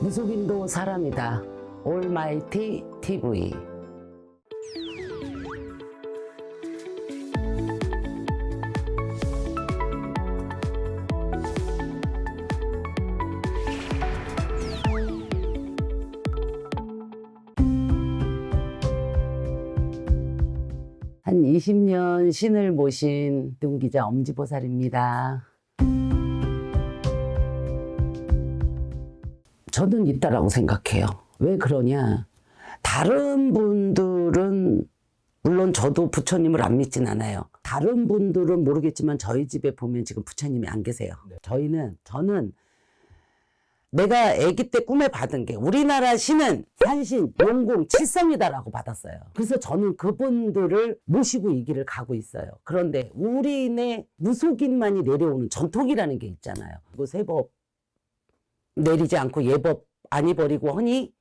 무속인도 사람이다. 올마이티 TV. 한 20년 신을 모신 눈기자 엄지보살입니다. 저는 있다라고 생각해요. 왜 그러냐? 다른 분들은 물론 저도 부처님을 안 믿진 않아요. 다른 분들은 모르겠지만 저희 집에 보면 지금 부처님이 안 계세요. 저희는 저는 내가 아기 때 꿈에 받은 게 우리나라 신은 산신, 용궁, 칠성이다라고 받았어요. 그래서 저는 그분들을 모시고 이 길을 가고 있어요. 그런데 우리네 무속인만이 내려오는 전통이라는 게 있잖아요. 그리고 세법 내리지 않고 예법 안 입어리고 하니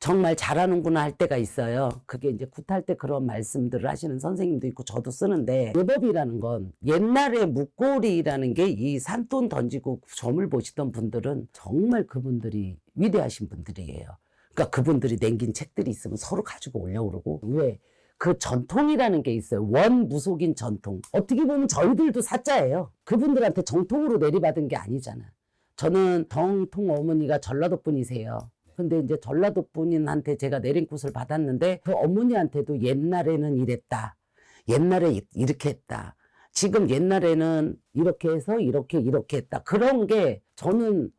정말 잘하는구나 할 때가 있어요. 그게 이제 굿할 때 그런 말씀들을 하시는 선생님도 있고 저도 쓰는데 예법이라는 건 옛날에 묵고리라는 게 이 산돈 던지고 점을 보시던 분들은 정말 그분들이 위대하신 분들이에요. 그러니까 그분들이 남긴 책들이 있으면 서로 가지고 오려고 그러고 왜? 그 전통이라는 게 있어요. 원 무속인 전통. 어떻게 보면 저희들도 사자예요. 그분들한테 정통으로 내리받은 게 아니잖아. 저는 정통 어머니가 전라도 분이세요. 근데 이제 전라도 분인한테 제가 내린 곳을 받았는데 그 어머니한테도 옛날에는 이랬다. 옛날에 이- 이렇게 했다. 지금 옛날에는 이렇게 해서 이렇게 이렇게 했다. 그런 게 저는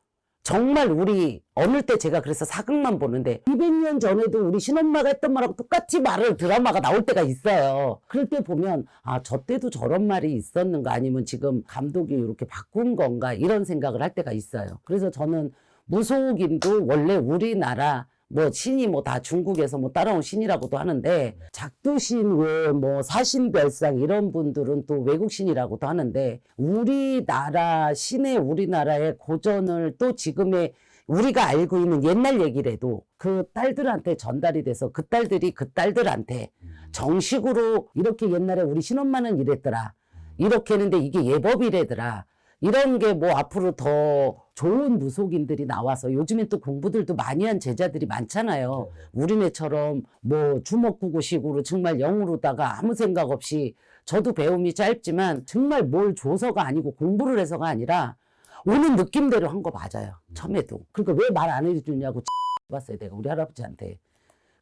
정말 우리 어느 때 제가 그래서 사극만 보는데 200년 전에도 우리 신엄마가 했던 말하고 똑같이 말을 드라마가 나올 때가 있어요. 그럴 때 보면 아, 저 때도 저런 말이 있었는가 아니면 지금 감독이 이렇게 바꾼 건가 이런 생각을 할 때가 있어요. 그래서 저는 무속인도 원래 우리나라 뭐 신이 뭐 다 중국에서 뭐 따라온 신이라고도 하는데 작두신 외뭐 사신별상 이런 분들은 또 외국 신이라고도 하는데 우리나라 신의 우리나라의 고전을 또 지금의 우리가 알고 있는 옛날 얘기래도 그 딸들한테 전달이 돼서 그 딸들이 그 딸들한테 정식으로 이렇게 옛날에 우리 신엄마는 이랬더라. 이렇게 했는데 이게 예법이래더라. 이런 게 뭐 앞으로 더 좋은 무속인들이 나와서 요즘엔 또 공부들도 많이 한 제자들이 많잖아요. 우리네처럼 뭐 주먹구구식으로 정말 영으로다가 아무 생각 없이 저도 배움이 짧지만 정말 뭘 줘서가 아니고 공부를 해서가 아니라 오는 느낌대로 한 거 맞아요. 처음에도. 그러니까 왜 말 안 해주냐고 봤어요. 내가 우리 할아버지한테.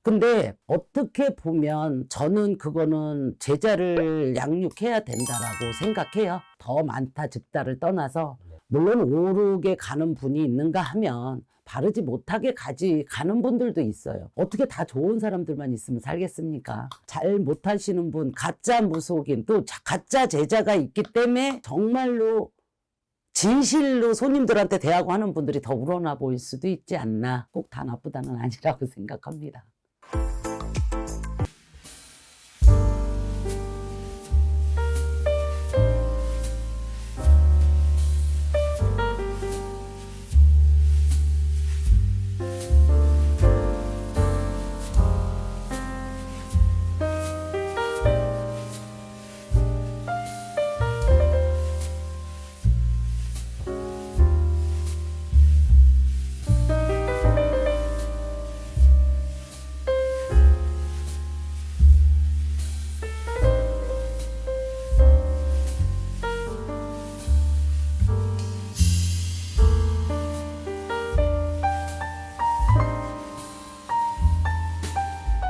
근데 어떻게 보면 저는 그거는 제자를 양육해야 된다라고 생각해요. 더 많다 즉다를 떠나서 물론 오르게 가는 분이 있는가 하면 바르지 못하게 가지 가는 분들도 있어요. 어떻게 다 좋은 사람들만 있으면 살겠습니까? 잘 못하시는 분, 가짜 무속인 또 자- 가짜 제자가 있기 때문에 정말로 진실로 손님들한테 대하고 하는 분들이 더 우러나 보일 수도 있지 않나. 꼭 다 나쁘다는 아니라고 생각합니다.